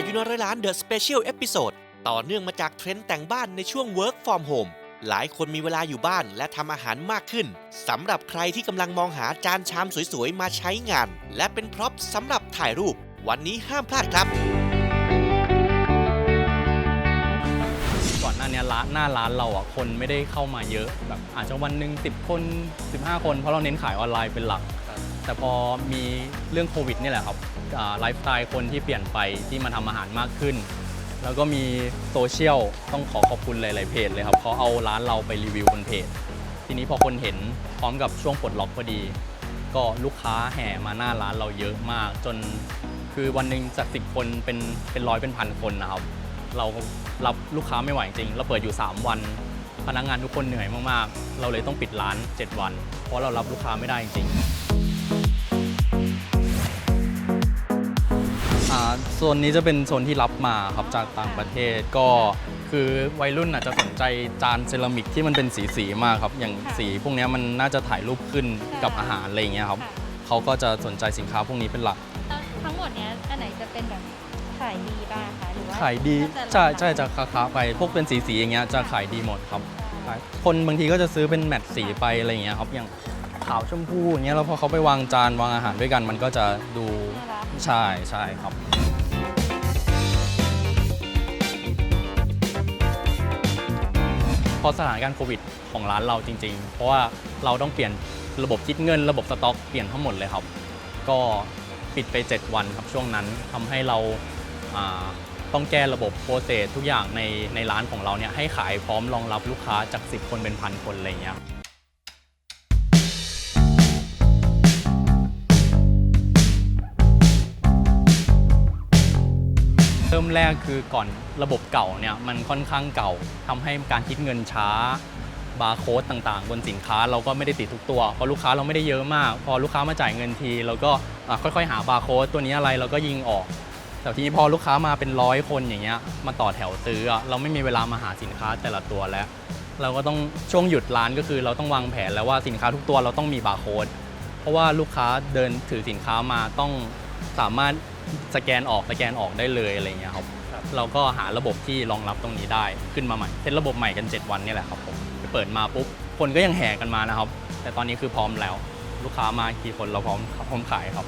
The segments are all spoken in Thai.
อายุน้อยร้อยล้าน The Special Episode ต่อเนื่องมาจากเทรนด์แต่งบ้านในช่วง Work from Home หลายคนมีเวลาอยู่บ้านและทำอาหารมากขึ้นสำหรับใครที่กำลังมองหาจานชามสวยๆ มาใช้งาน และเป็นพร็อพสำหรับถ่ายรูป วันนี้ห้ามพลาดครับ ก่อนหน้าเนี้ยร้านหน้าร้านเราอะคนไม่ได้เข้ามาเยอะแบบอาจจะวันหนึ่ง10 คน 15 คนเพราะเราเน้นขายออนไลน์เป็นหลัก แต่พอมีเรื่องโควิดนี่แหละครับไลฟ์สไตล์คนที่เปลี่ยนไปที่มาทำอาหารมากขึ้น แล้วก็มีโซเชียลต้องขอขอบคุณหลาย ๆ เพจเลยครับเขาเอาร้านเราไปรีวิวบนเพจ ทีนี้พอคนเห็นพร้อมกับช่วงปลดล็อกพอดี ก็ลูกค้าแห่มาหน้าร้านเราเยอะมาก จนคือวันหนึ่งจากสิบคนเป็นเป็นร้อยเป็นพันคนนะครับ เรารับลูกค้าไม่ไหวจริง เราเปิดอยู่ 3 วัน พนักงานทุกคนเหนื่อยมาก ๆ เราเลยต้องปิดร้าน 7 วัน เพราะเรารับลูกค้าไม่ได้จริง โซนนี้จะเป็นโซนที่รับมาครับจากต่างประเทศก็คือวัยรุ่นอาจจะสนใจจานเซรามิกที่มันเป็นสีสีๆมากครับ อย่างค่ะสีพวกเนี้ยมันน่าจะถ่ายรูปขึ้นกับอาหารอะไรอย่างเงี้ยครับค่ะเขาก็จะสนใจสินค้าพวกนี้เป็นหลักแล้วทั้งหมดเนี้ยอันไหนจะเป็นแบบขายดีบ้างคะหรือว่าขายดีก็ใช่ราคาใช่จะค้าๆไปพวกเป็นสีสีๆอย่างเงี้ยจะขายดีหมดครับ คนบางทีก็จะซื้อเป็นแมทสีไปอะไรอย่างเงี้ยครับอย่างขาวชมพูอย่างเงี้ยแล้วพอเขาไปวางจานวางอาหารด้วยกัน มันก็จะดูน่ารัก ใช่ใช่ครับ พอสถานการณ์โควิดของร้านเราจริง ๆ เพราะว่าเราต้องเปลี่ยนระบบคิดเงิน ระบบสต็อกเปลี่ยนทั้งหมดเลยครับ ก็ปิดไป 7 วันครับช่วงนั้นทำให้เราอ่าต้องแก้ระบบโปรเซสทุกอย่างในในร้านของเราเนี่ยให้ขายพร้อมรองรับลูกค้าจาก 10 คนเป็นพันคนอะไรอย่างเงี้ย ริ่มแรกคือก่อนระบบเก่าเนี่ยมันค่อนข้างเก่าทำให้การคิดเงินช้าบาร์โค้ดต่างๆ บนสินค้าเราก็ไม่ได้ติดทุกตัวเพราะลูกค้าเราไม่ได้เยอะมาก พอลูกค้ามาจ่ายเงินที เราก็ค่อยๆ หาบาร์โค้ดตัวนี้อะไรเราก็ยิงออกแต่ทีนี้พอลูกค้ามาเป็นร้อยคนอย่างเงี้ยมาต่อแถวซื้อเราไม่มีเวลามาหาสินค้าแต่ละตัวแล้ว เราก็ต้องช่วงหยุดร้านก็คือเราต้องวางแผนแล้วว่าสินค้าทุกตัวเราต้องมีบาร์โค้ดเพราะว่าลูกค้าเดินถือสินค้ามาต้องสามารถ สแกนออกสแกนออกได้เลยอะไรอย่างเงี้ยครับเราก็หาระบบที่รองรับตรงนี้ได้ขึ้นมาใหม่เซตระบบใหม่กัน 7 วันนี่แหละครับผมเปิดมาปุ๊บคนก็ยังแห่กันมานะครับ แต่ตอนนี้คือพร้อมแล้ว ลูกค้ามากี่คนเราพร้อมพร้อมขายครับ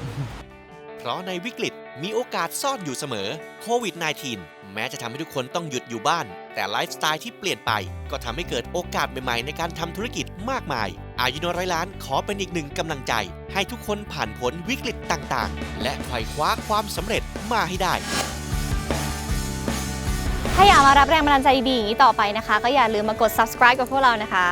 เพราะในวิกฤตมีโอกาสซ่อนอยู่เสมอโควิด -19 แม้จะทำให้ทุกคนต้องหยุดอยู่บ้าน แต่ไลฟ์สไตล์ที่เปลี่ยนไป ก็ทำให้เกิดโอกาสใหม่ๆในการทำธุรกิจมากมาย อายุน้อยร้อยล้านขอเป็นอีกหนึ่งกำลังใจ ให้ทุกคนผ่านพ้นวิกฤตต่างๆ และไขว่คว้าความสำเร็จมาให้ได้ ถ้าอยากมารับแรงบันดาลใจดีๆอย่างนี้ต่อไปนะคะ ก็อย่าลืมมากด subscribe กับพวกเรานะคะ